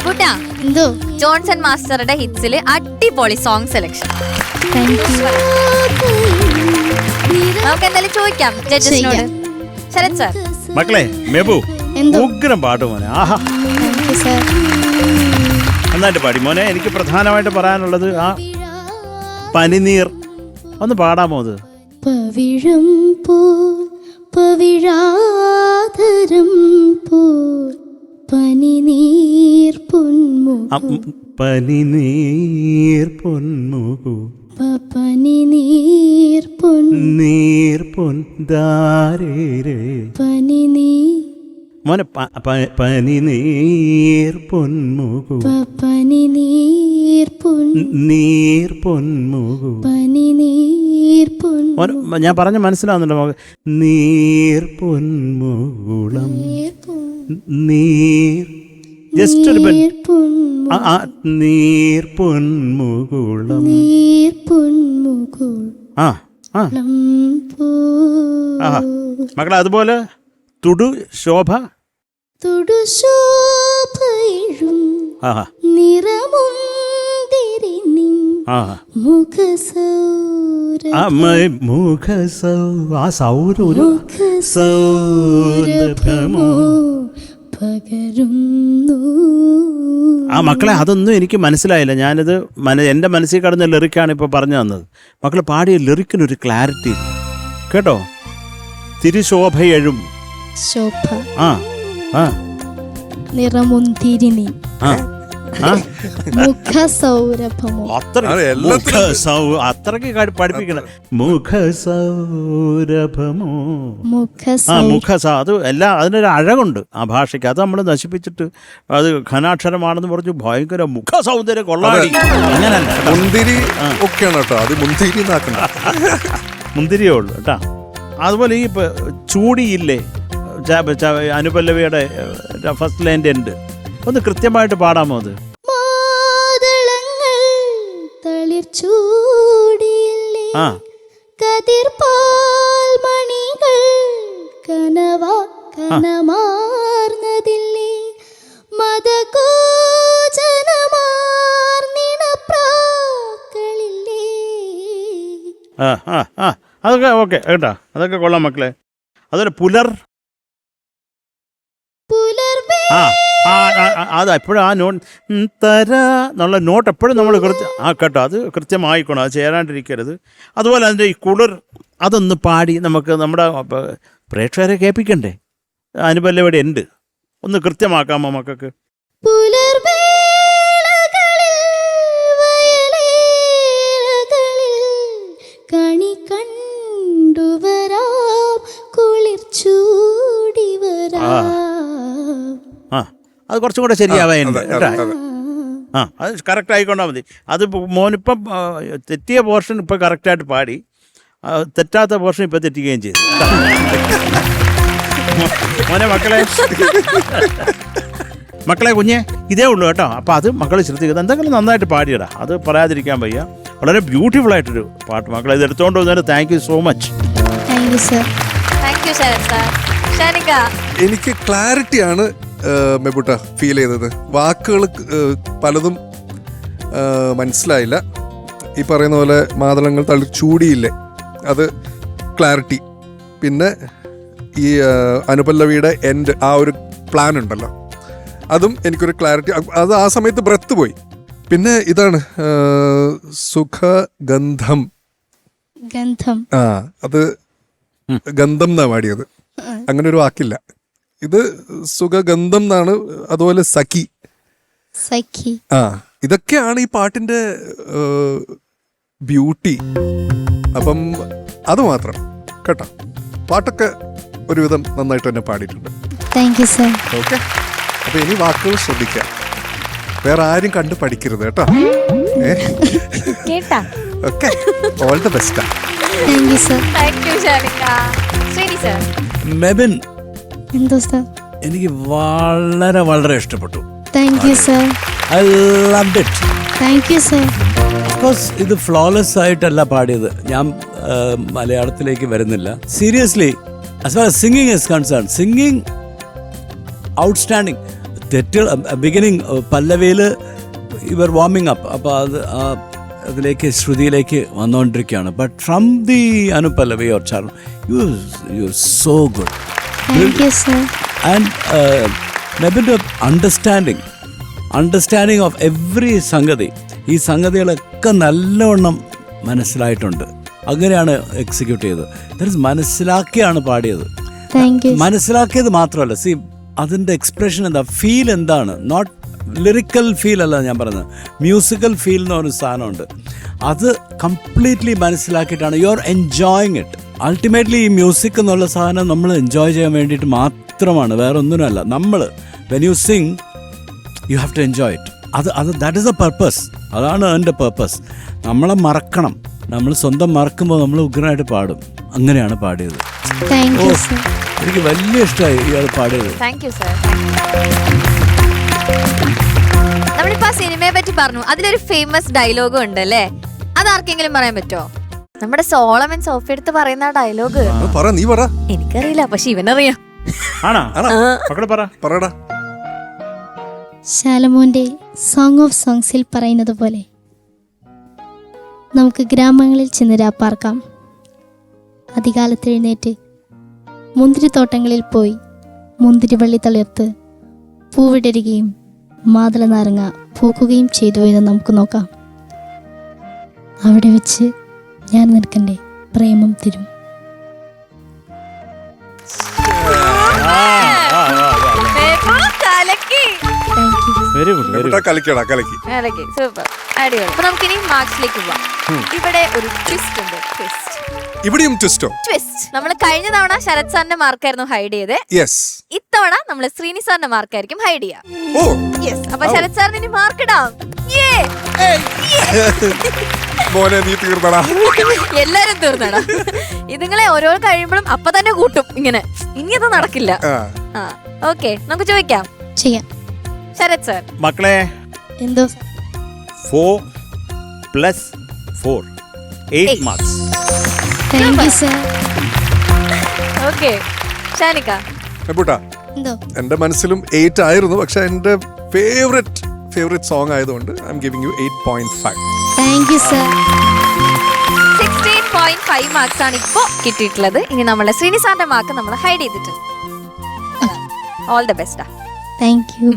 എബുട്ടാ എന്തോ? ജോൺസൺ മാസ്റ്ററുടെ ഹിറ്റ്സിൽ അടിപൊളി സോങ് സെലക്ഷൻ. നമുക്ക് എന്തായാലും ചോദിക്കാം ജഡ്ജസിനോട്. ശരത് സാർ. മക്കളെ മെബു ഉഗ്രം പാട്ട് മോനെ. ആഹാ. നന്നായിട്ട് പാടി മോനെ എനിക്ക് പ്രധാനമായിട്ട് പറയാനുള്ളത് ആ പനിനീർ. ഒന്ന് പാടാമോ അത് പവിഴം പൂ പവിഴാതരം പോൽ പനിനീർ പൊന്മുഖം പനിനീർ പൊന്മുകു പനിനീർ പൊൻ നീർ പനിനീ മോനെ പനിനീർ പൊന്മുകു പ- പനിനീർ പൊൻ നീർ പനിനീർ ഞാൻ പറഞ്ഞ മനസ്സിലാവുന്നുണ്ടോ മകൾ നീർ പൊന്മുകുളം നീർ. ജസ്റ്റ് ഒരു നീർ ആ, ആ, നീർ പൊന്മുകുളം നീർ പൊന്മുകുളം ആ. ആ ആഹാ. മക്കളെ അതുപോലെ തുടു ശോഭ. തുടുശോഭയിഴും ശോഭ നിറമും ആ. സൗര ഒരു സൗരഭമോ ആ മക്കളെ അതൊന്നും എനിക്ക് മനസ്സിലായില്ല. ഞാനിത് മന എന്റെ മനസ്സിൽ കടന്ന ലിറിക്കാണ് ഇപ്പോൾ പറഞ്ഞു തന്നത്. മക്കൾ പാടിയ ലിറിക്കിനൊരു ക്ലാരിറ്റി കേട്ടോ? തിരുശോഭയഴും. ശോഭ. ആ ആ. നിറമുന്തിരിനി ആ. മുഖസൗരഭമോ? അത് പഠിപ്പിക്കണം ആ മുഖസൗ എല്ലാം അതിനൊരു അഴകുണ്ട് ആ ഭാഷയ്ക്ക്. അത് നമ്മൾ നശിപ്പിച്ചിട്ട് അത് ഘനാക്ഷരമാണെന്ന് പറഞ്ഞു ഭയങ്കര മുഖ സൗന്ദര്യം കൊള്ളാടി അങ്ങനല്ല. കേട്ടോ. മുന്തിരി ഒക്കെയാണ് കേട്ടോ. അത് മുന്തിരി മുന്തിരിയേ ഉള്ളൂ കേട്ടാ. അതുപോലെ ഈ ഇപ്പൊ ചൂടിയില്ലേ? അനുപല്ലവിയുടെ ഫസ്റ്റ് ലൈന്റെ ഉണ്ട്. ഒന്ന് കൃത്യമായിട്ട് പാടാമോ അത്? ആ. കതിർപാൽ മണികൾ കനവാ കനമാർന്നതില്ലേ? മതകോചനമാർന്നിണപ്രാക്കളില്ലേ ആ ആ ആ. അതൊക്കെ ഓക്കെ കേട്ടാ. അതൊക്കെ കൊള്ളാം മക്കളെ. അതൊരു പുലർ പുലർ ആ. ആ അത് എപ്പോഴും ആ നോട്ട് തര എന്നുള്ള നോട്ട് എപ്പോഴും നമ്മൾ കൃത്യം ആ കേട്ടോ അത് കൃത്യമായിക്കോണം അത് ചേരാണ്ടിരിക്കരുത്. അതുപോലെ അതിന്റെ ഈ കുളിർ അതൊന്ന് പാടി നമുക്ക് നമ്മുടെ പ്രേക്ഷകരെ കേൾപ്പിക്കണ്ടേ? അനുപല്ലവിടെ ഉണ്ട് ഒന്ന് കൃത്യമാക്കാമോ മക്കൾക്ക്? അത് കുറച്ചും കൂടെ ശരിയാവായിരുന്നു കേട്ടോ. ആ അത് കറക്റ്റ് ആയിക്കൊണ്ടാൽ മതി. അത് മോനിപ്പം തെറ്റിയ പോർഷൻ ഇപ്പം കറക്റ്റായിട്ട് പാടി. തെറ്റാത്ത പോർഷൻ ഇപ്പം തെറ്റിക്കുകയും ചെയ്തു. മോനെ മക്കളെ. മക്കളെ കുഞ്ഞെ ഇതേ ഉള്ളൂ കേട്ടോ. അപ്പം അത് മക്കൾ ശ്രദ്ധിക്കുന്നത് എന്തെങ്കിലും നന്നായിട്ട് പാടിയടാ. അത് പറയാതിരിക്കാൻ വയ്യ. വളരെ ബ്യൂട്ടിഫുൾ ആയിട്ടൊരു പാട്ട് മക്കളെ ഇത് എടുത്തുകൊണ്ട് വന്നതിന് താങ്ക് യു സോ മച്ച് എനിക്ക് ക്ലാരിറ്റിയാണ് മെബുട്ട ഫീൽ ചെയ്തത്. വാക്കുകൾ പലതും മനസ്സിലായില്ല. ഈ പറയുന്ന പോലെ മാതളങ്ങൾ തള്ളി ചൂടിയില്ലേ? അത് ക്ലാരിറ്റി പിന്നെ ഈ അനുപല്ലവിയുടെ എൻഡ് ആ ഒരു പ്ലാൻ ഉണ്ടല്ലോ. അതും എനിക്കൊരു ക്ലാരിറ്റി അത് ആ സമയത്ത് ബ്രത്ത് പോയി. പിന്നെ ഇതാണ് സുഖഗന്ധം. ഗന്ധം. ആ അത് ഗന്ധം എന്നാ പാടിയത്. അങ്ങനെ ഒരു വാക്കില്ല. ഇത് സുഖഗന്ധം എന്നാണ് അതുപോലെ സഖി. സഖി. ആ ഇതൊക്കെയാണ് ഈ പാട്ടിന്റെ ബ്യൂട്ടി. അപ്പം അത് മാത്രം. കേട്ടോ? പാട്ടൊക്കെ ഒരുവിധം നന്നായിട്ട് തന്നെ പാടിയിട്ടുണ്ട്. താങ്ക് യു സർ ഓക്കെ അപ്പൊ ഇനി വാക്കുകൾ ശ്രദ്ധിക്കാം. വേറെ ആരും കണ്ടു പഠിക്കരുത് കേട്ടോ. കേട്ടാ? Okay all the ബെസ്റ്റാ thank you sir thank you Shanika. Sir Mebin എനിക്ക് വളരെ വളരെ ഇഷ്ടപ്പെട്ടു. Thank you sir I love it thank you sir course ഇത് ഫ്ലോലെസ് ആയിട്ടല്ല പാടിയത്. ഞാൻ മലയാളത്തിലേക്ക് വരുന്നില്ല. Seriously as far singing is concern singing outstanding തെറ്റുകൾ ബിഗിനിങ് പല്ലവിയിൽ ഇവർ വാമിങ് അപ്പ് അപ്പോൾ അത് അതിലേക്ക് ശ്രുതിയിലേക്ക് വന്നുകൊണ്ടിരിക്കുകയാണ് but from the anupallavi or you you so good നെബിന്റെ understanding understanding of every സംഗതി ഈ സംഗതികളൊക്കെ നല്ലവണ്ണം മനസ്സിലായിട്ടുണ്ട്. അങ്ങനെയാണ് എക്സിക്യൂട്ട് ചെയ്തത്. Is മനസ്സിലാക്കിയാണ് പാടിയത്. മനസ്സിലാക്കിയത് മാത്രമല്ല സി അതിന്റെ എക്സ്പ്രഷൻ എന്താ ഫീൽ എന്താണ്? നോട്ട് ലിറിക്കൽ ഫീൽ അല്ല ഞാൻ പറഞ്ഞത്. മ്യൂസിക്കൽ ഫീൽ എന്ന് പറഞ്ഞ സാധനമുണ്ട്. അത് completely മനസ്സിലാക്കിയിട്ടാണ്. You are enjoying it ultimately ഈ മ്യൂസിക് എന്നുള്ള സാധനം നമ്മൾ എൻജോയ് ചെയ്യാൻ വേണ്ടിയിട്ട് മാത്രമാണ് വേറെ ഒന്നിനുമല്ല നമ്മൾ when you sing you have to enjoy it അത് അത് ദാറ്റ് ഇസ് എ പർപ്പസ് അതാണ് അതിന്റെ പർപ്പസ് നമ്മളെ മറക്കണം. നമ്മൾ സ്വന്തം മറക്കുമ്പോൾ നമ്മൾ ഉഗ്രനായിട്ട് പാടും. അങ്ങനെയാണ് പാടിയത്. എനിക്ക് വലിയ ഇഷ്ടമായി ഇയാൾ പാടിയത്. നമ്മളിപ്പോ ആ സിനിമയെ പറ്റി പറഞ്ഞു. അതിലൊരു ഫേമസ് ഡയലോഗും ഉണ്ട് അല്ലേ അത് ആർക്കെങ്കിലും പറയാൻ പറ്റുമോ നമ്മുടെ സോളമൻ സോഫി എടുത്ത് പറയുന്ന ആ ഡയലോഗ്. പറ നീ പറ. എനിക്കറിയില്ല പക്ഷെ ഇവനറിയാം. ആണോ? മക്കളെ പറ. പറടാ. ശാലമോന്റെ സോങ് ഓഫ് സോങ്സിൽ പറയുന്നത് പോലെ നമുക്ക് ഗ്രാമങ്ങളിൽ ചെന്ന് രാപ്പാർക്കാം അധികാലത്ത് എഴുന്നേറ്റ് മുന്തിരിത്തോട്ടങ്ങളിൽ പോയി മുന്തിരിവള്ളി തളിർത്ത് പൂവിടരുകയും മാതള നാരങ്ങ പൂക്കുകയും ചെയ്തു എന്ന് നമുക്ക് നോക്കാം. അവിടെ വെച്ച് ഞാൻ നിൽക്കണ്ടേ പ്രേമം തരും. കലക്കിയടാ കലക്കി കലക്കി സൂപ്പർ അടിപൊളി. അപ്പൊ നമുക്കിനി മാർക്സിലേക്ക് പോവാം. ഇവിടെ ഒരു ട്വിസ്റ്റ് ഉണ്ട് ട്വിസ്റ്റ് ഇവിടെയും ട്വിസ്റ്റോ ട്വിസ്റ്റ് നമ്മൾ കഴിഞ്ഞ തവണ ശരത് സാറിന്റെ മാർക്കായിരുന്നു ഹൈഡ് ചെയ്ത്. യെസ് ഇത്തവണ നമ്മൾ ശ്രീനി സാറിന്റെ മാർക്കായിരിക്കും ഹൈഡ് ചെയ്യാം. ഓ. യെസ് അപ്പൊ ശരത് സാറിന് ഇനി മാർക്ക് ഇടാം. മോനെ നീ തീർന്നടാ. എല്ലാരും തീർന്നടാ. ഇതുങ്ങളെ ഓരോ കഴിയുമ്പോഴും അപ്പൊ തന്നെ കൂട്ടും ഇങ്ങനെ. ഇനി അത് നടക്കില്ല. ഓക്കെ നമുക്ക് ചോദിക്കാം. ചെയ്യാം. ശരത് സാർ മക്കളെ എന്തോ? Four plus four eight. Marks thank you sir okay Shanika. Mebutta എന്തോ? എന്റെ മനസ്സിലും എയ്റ്റ് ആയിരുന്നു പക്ഷെ എന്റെ ഫേവറേറ്റ് ഫേവറേറ്റ് സോങ് ആയതുകൊണ്ട് I'm giving you eight point five thank you sir sixteen point five marks ആണ് ഇപ്പോ കിട്ടിയിട്ടുള്ളത്. ഇനി നമ്മളെ ശ്രീനിസാറിന്റെ മാർക്ക് നമ്മൾ ഹൈഡ് ചെയ്തിട്ടുണ്ട് ഓൾ ദ ബെസ്റ്റാ താങ്ക് യു